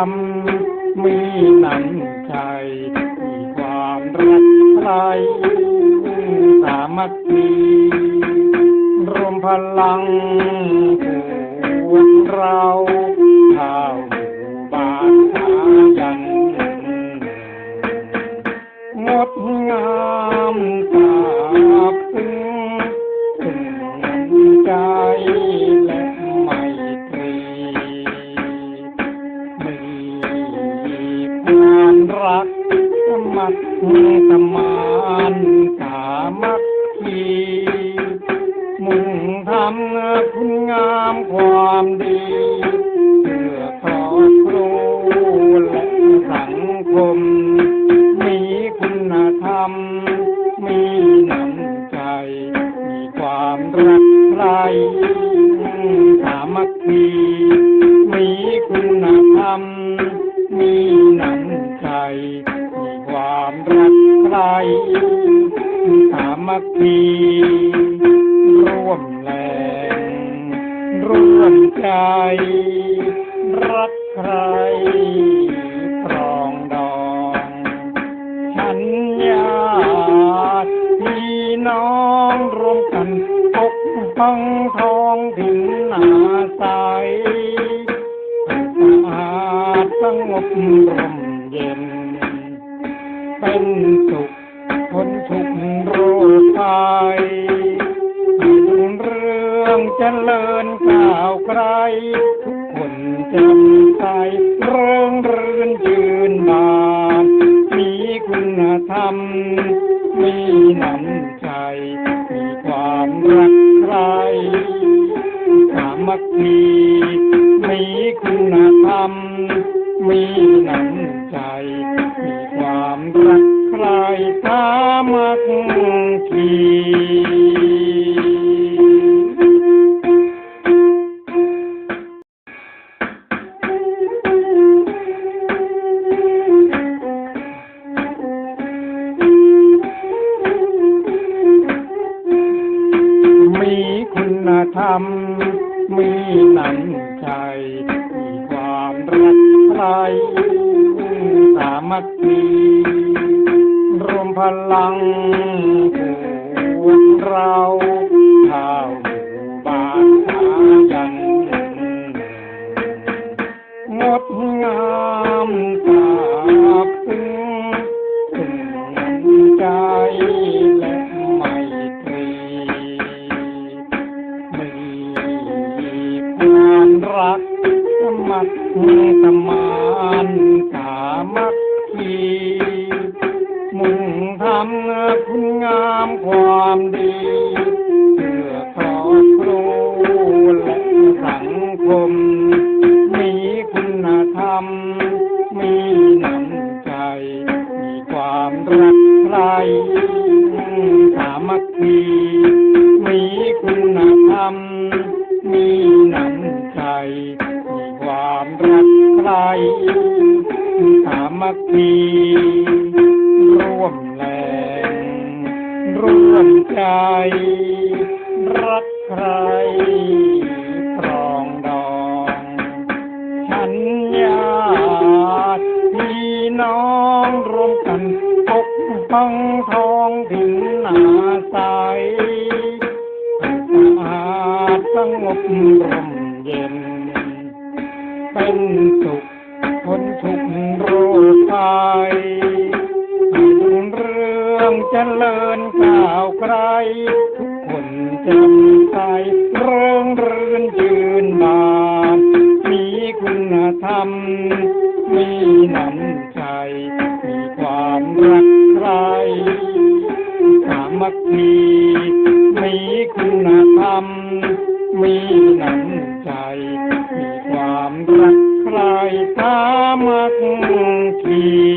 ำมีน้ำใจมีความรักใครสามัคคีรวมพลังพวกเราชาว มัคสมานสามัคคีมุ่งทำคุณงามความดี มัคคีร่วมแรงร่วมใจ รักใครปรองดองฉันญาติพี่น้องรวมกันปกป้องทองถิ่นนาใสสะอาดสงบร่มเย็น เป็นสุข เจริญก้าวไกลทุกคนจำใจเริงำมมีน้ำใจมีความรักใครสามัคคีรวมพลังพวกเรา มัครสมานสามัคคีมุ่งทำคุณงามความดีเพื่อครอบครัวและสังคม มีคุณธรรม มีน้ำใจ มีความรักใครสามัคคีมีคุณธรรม มีน้ำ มัคคีร่วมแรงร่วมใจ รักใครปรองดอง ฉันญาติพี่น้องรวมกันปกป้องท้องถิ่นนาใสสะอาดสงบร่มเย็น เป็นสุข เจริญก้าวไกลทุกคนจำใสเริงรื่นยืนบานมีคุณธรรม มีน้ำใจ มีความรักใครสามัคคีมีคุณธรรม มีน้ำใจ มีความรักใครสามัคคี